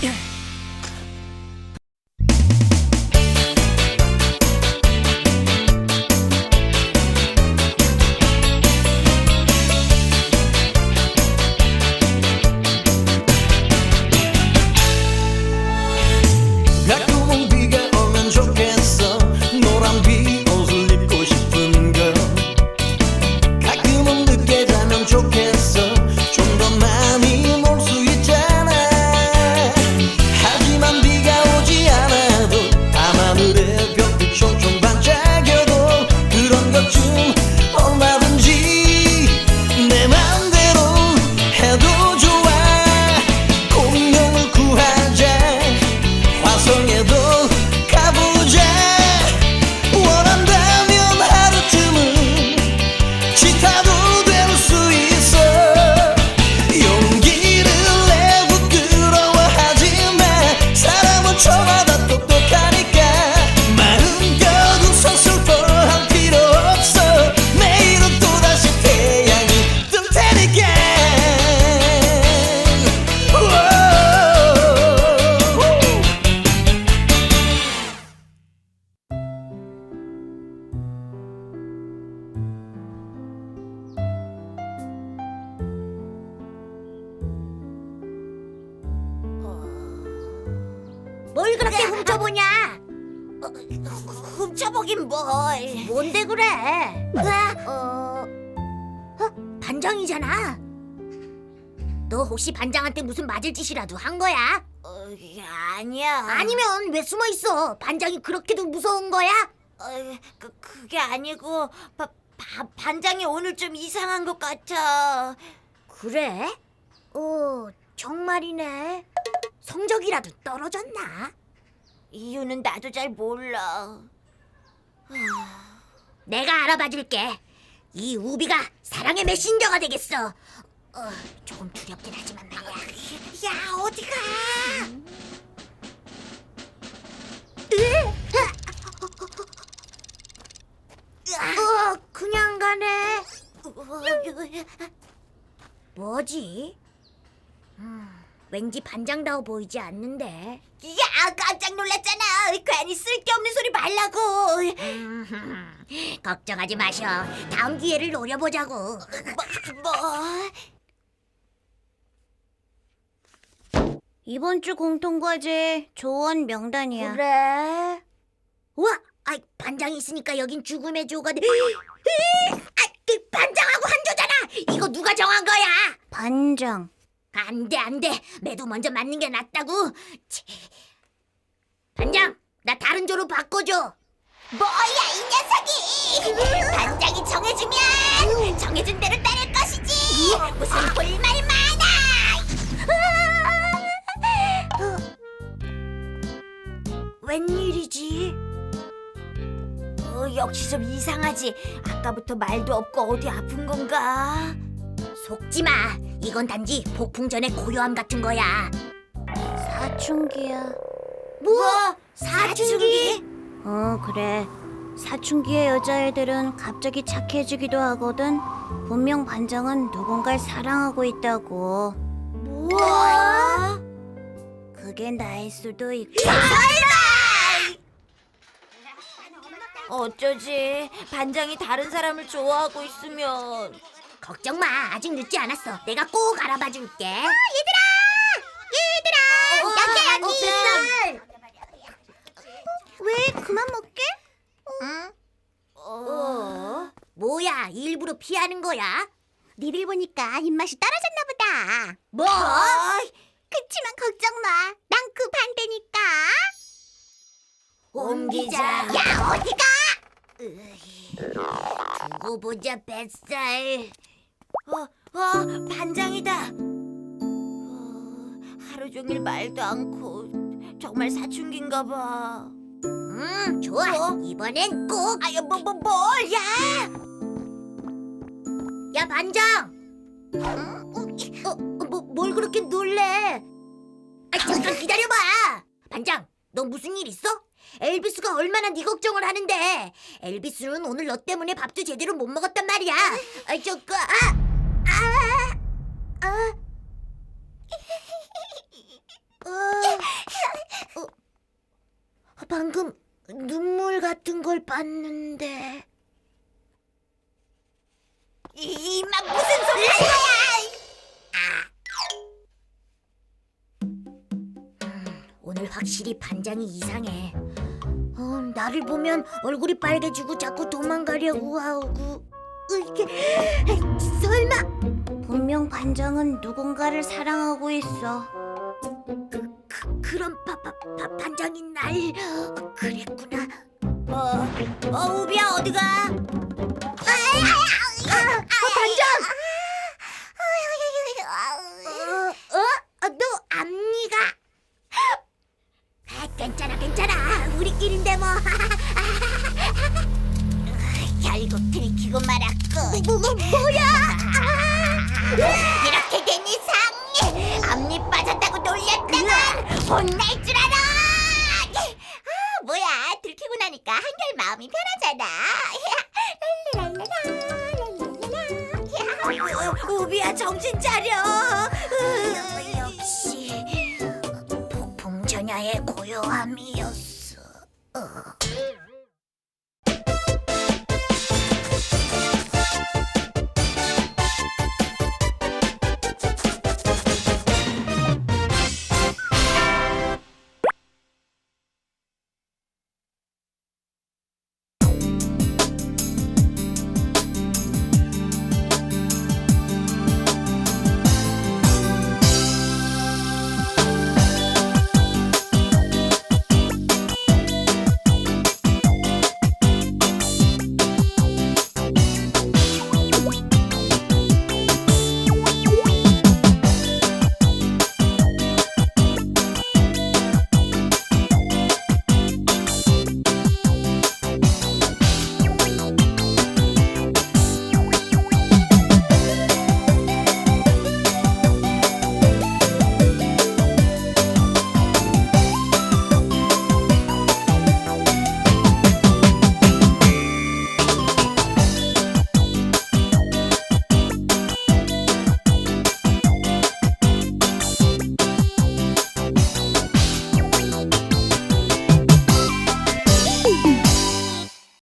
가 그렇게 훔쳐보냐? 훔쳐보긴 뭘. 뭔데 그래? 어, 어? 반장이잖아. 너 혹시 반장한테 무슨 맞을 짓이라도 한 거야? 어, 아니야. 아니면 왜 숨어 있어? 반장이 그렇게도 무서운 거야? 어, 그, 그게 아니고 바, 바, 반장이 오늘 좀 이상한 것 같아. 그래? 어, 정말이네. 성적이라도 떨어졌나? 이유는 나도 잘 몰라. 내가 알아봐 줄게. 이 우비가 사랑의 메신저가 되겠어. 어, 조금 두렵긴 하지만 말이야. 야 어디가? 어, 그냥 가네. 뭐지? 음, 왠지 반장다워 보이지 않는데. 야 깜짝 놀랐잖아. 괜히 쓸데없는 소리 말라고. 음, 걱정하지 마셔. 다음 기회를 노려보자고. 뭐? 뭐? 이번 주 공통과제 조언 명단이야. 그래. 와, 아이 반장이 있으니까 여긴 죽음의 조가 돼. 아, 그 반장하고 한 조잖아. 이거 누가 정한 거야? 반장. 안 돼, 안 돼. 매도 먼저 맞는 게 낫다고. 치. 반장, 나 다른 조로 바꿔줘. 뭐야 이 녀석이! 반장이 정해주면 정해준 대로 따를 것이지. 무슨 볼말 많아? 웬일이지? 어, 역시 좀 이상하지. 아까부터 말도 없고 어디 아픈 건가? 속지 마. 이건 단지 폭풍 전의 고요함 같은 거야. 사춘기야. 뭐? 사춘기? 어, 그래. 사춘기의 여자애들은 갑자기 착해지기도 하거든. 분명 반장은 누군가를 사랑하고 있다고. 뭐? 그게 나일 수도 있고. 어쩌지? 반장이 다른 사람을 좋아하고 있으면 걱정 마. 아직 늦지 않았어. 내가 꼭 알아봐 줄게. 얘들아! 어, 얘들아! 여기, 여기. 왜 그만 먹게? 어? 뭐야? 일부러 피하는 거야? 니를 보니까 입맛이 떨어졌나 보다. 뭐? 그치만 걱정 마. 난 그 반대니까. 옮기자. 야 어디 가? 두고 보자, 뱃살. 어, 어, 반장이다. 어, 하루 종일 말도 않고 정말 사춘기인가 봐. 음, 좋아. 어? 이번엔 꼭. 아유 뭐 뭐 뭘? 야! 야, 반장. 어, 뭐, 뭘 그렇게 놀래? 아, 잠깐 기다려봐. 반장, 너 무슨 일 있어? 엘비스가 얼마나 네 걱정을 하는데. 엘비스는 오늘 너 때문에 밥도 제대로 못 먹었단 말이야. 아, 저, 그, 아, 아, 아. 어, 방금 눈물 같은 걸 봤는데. 이마 무슨 소리 하는 거야? 오늘 확실히 반장이 이상해. 어, 나를 보면 얼굴이 빨개지고 자꾸 도망가려고 하고. 이게 설마 분명 반장은 누군가를 사랑하고 있어. 그, 그런 바, 바, 바, 반장이 날 어, 그랬구나. 어, 어 우비야 어디가? 아, 반장! 어, 어? 어, 너 앞니가? 아, 괜찮아, 괜찮아. 우리끼리인데 뭐. 결국 들키고 말았고. 뭐, 뭐, 뭐야? 이렇게 된 이상 앞니 빠졌다고 놀렸다간 혼날 줄 알아. 아 뭐야 들키고 나니까 한결 마음이 편하잖아. 랄랄라, 우비야 정신 차려.